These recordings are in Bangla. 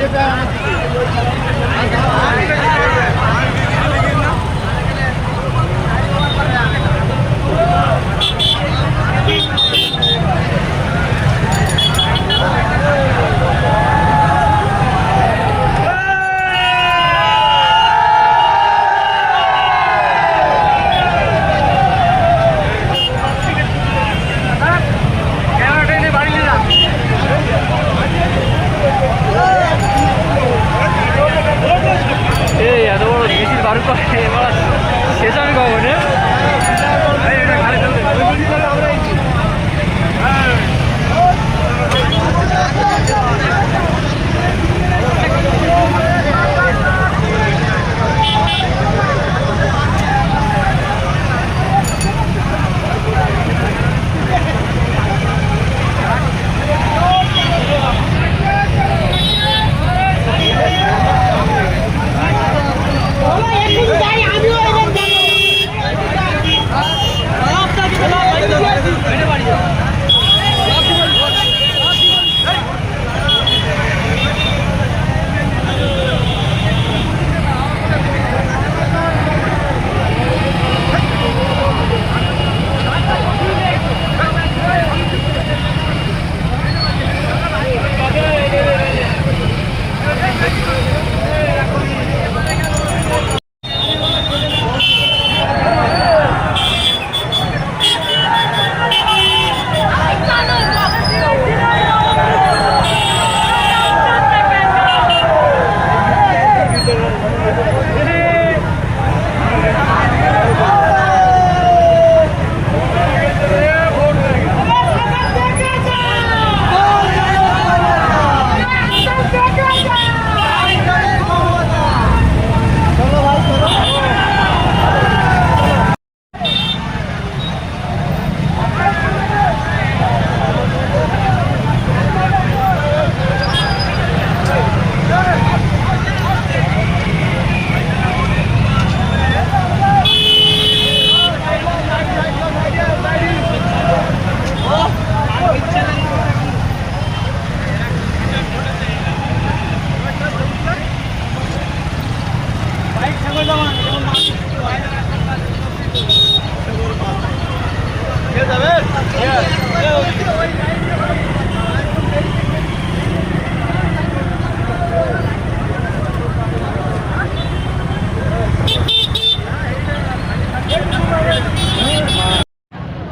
এই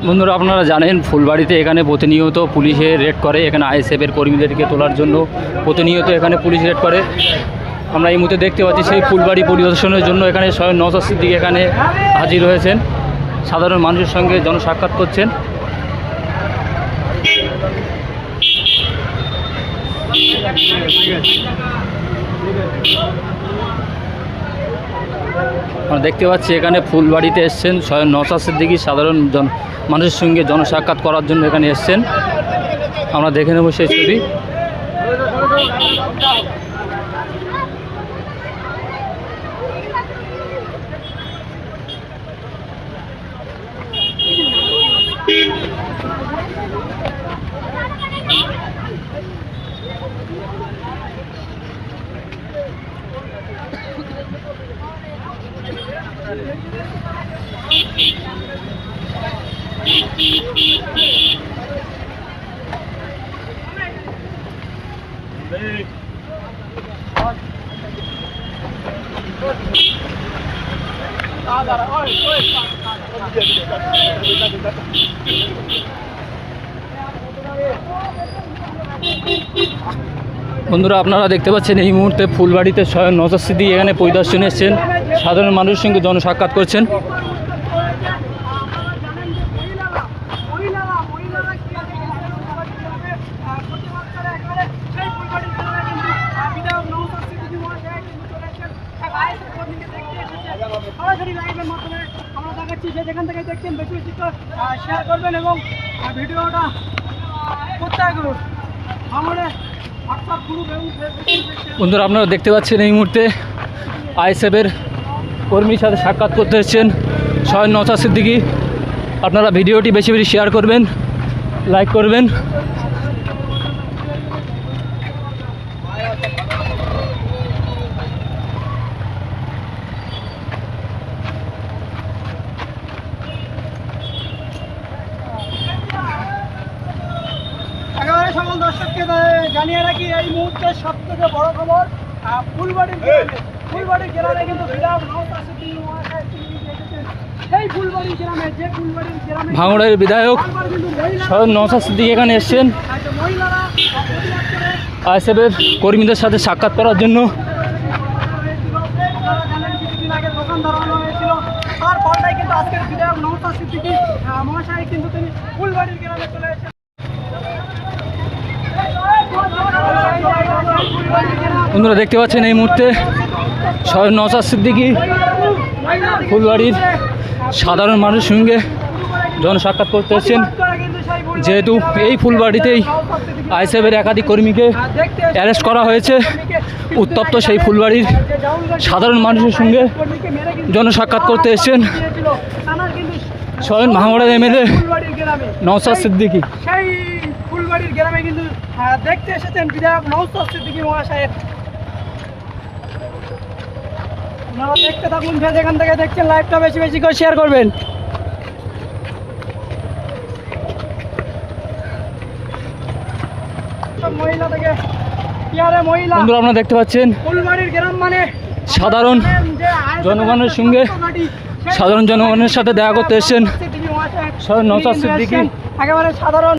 বন্ধুরা, আপনারা জানেন ফুলবাড়িতে এখানে প্রতিনিয়ত পুলিশে রেড করে। এখানে আইএসএফের কর্মীদেরকে তোলার জন্য প্রতিনিয়ত এখানে পুলিশ রেড করে। আমরা এই মুহূর্তে দেখতে পাচ্ছি সেই ফুলবাড়ি পরিদর্শনের জন্য এখানে স্বয়ং নজর সিদ্দিক এখানে হাজির হয়েছেন। সাধারণ মানুষের সঙ্গে জনসাক্ষাৎ করছেন। আমরা দেখতে পাচ্ছি এখানে ফুলবাড়িতে এসছেন স্বয়ং নসাদ সিদ্দিকি, সাধারণ জন মানুষের সঙ্গে জনসাক্ষাৎ করার জন্য এখানে এসছেন। আমরা দেখে নেব সেই ছবি। বন্ধুরা, আপনারা দেখতে পাচ্ছেন এই মুহূর্তে ফুলবাড়িতে স্বয়ং নজর সিদ্দিক এখানে পরিদর্শন এসছেন। সাধারণ মানুষের সঙ্গে জনসাক্ষাৎ করছেন মহিলারা মহিলারা কি আছে কীভাবে প্রতিবাদ করে একবারে সেই ফুলবাড়ি জেলায় কিন্তু বিধায়ক নৌসাদ সিদ্দিকী মহাশয় কিন্তু চলে এসেছেন এক আইএসএফ কর্মীকে দেখতে এসেছে সরাসরি লাইভের মাধ্যমে আমরা দেখাচ্ছি যে যেখান থেকে দেখছেন, বেশি বেশি শেয়ার করবেন এবং ভিডিওটা প্রত্যেক করুন আমাদের বন্ধুরা, আপনারা দেখতে পাচ্ছেন এই মুহূর্তে আইএসএফের কর্মীর সাথে সাক্ষাৎ করতে এসেছেন স্বয়ং নওসাদ সিদ্দিকি। আপনারা ভিডিওটি বেশি বেশি শেয়ার করবেন লাইক করবেন। জানিয়ে রাখি এই মুহূর্তে সব থেকে বড় খবর আহ, ফুলবাড়ির গ্রামে ফুলবাড়ির গ্রামে কিন্তু। সেই ফুলবাড়ি গ্রামে যে ফুলবাড়ির গ্রামে ভাঙড়ের বিধায়ক নওশাদ সিদ্দিকী এখানে এসছেন আইএসএফের কর্মীদের সাথে সাক্ষাৎ করার জন্য হয়েছিল। আপনারা জানেন কিছুদিন আগে দোকান ধরানো হয়েছিল তার পাল্টায় কিন্তু আজকের বিধায়ক নওশাদ সিদ্দিকী মহাশয় কিন্তু তিনি ফুলবাড়ির গ্রামে চলে এসেছেন বন্ধুরা দেখতে পাচ্ছেন এই মুহূর্তে নওশাদ সিদ্দিকী, ফুলবাড়ির সাধারণ মানুষের সঙ্গে জনসাক্ষাৎ করতে এসেছেন। যেহেতু এই ফুলবাড়িতেই আইএসএফের একাধিক কর্মীকে অ্যারেস্ট করা হয়েছে, উত্তপ্ত সেই ফুলবাড়ির সাধারণ মানুষের সঙ্গে জনসাক্ষাৎ করতে এসেছেন স্বয়ং ভাঙড়ের এমএলএ নওশাদ সিদ্দিকী। সেই ফুলবাড়ির গ্রামে কিন্তু দেখতে এসেছেন বিধায়ক নৌসাদ সিদ্দিকী মহাশয়ের আপনারা দেখতে থাকুন যে যেখান থেকে দেখছেন লাইভটা বেশি বেশি করে শেয়ার করবেন। মহিলা থেকে মহিলা বন্ধুরা আপনারা দেখতে পাচ্ছেন? ফুলবাড়ির গ্রাম মানে সাধারণ জনগণের সঙ্গে সাধারণ জনগণের সাথে দেখা করতে এসেছেন। সিদ্দিকী। একেবারে সাধারণ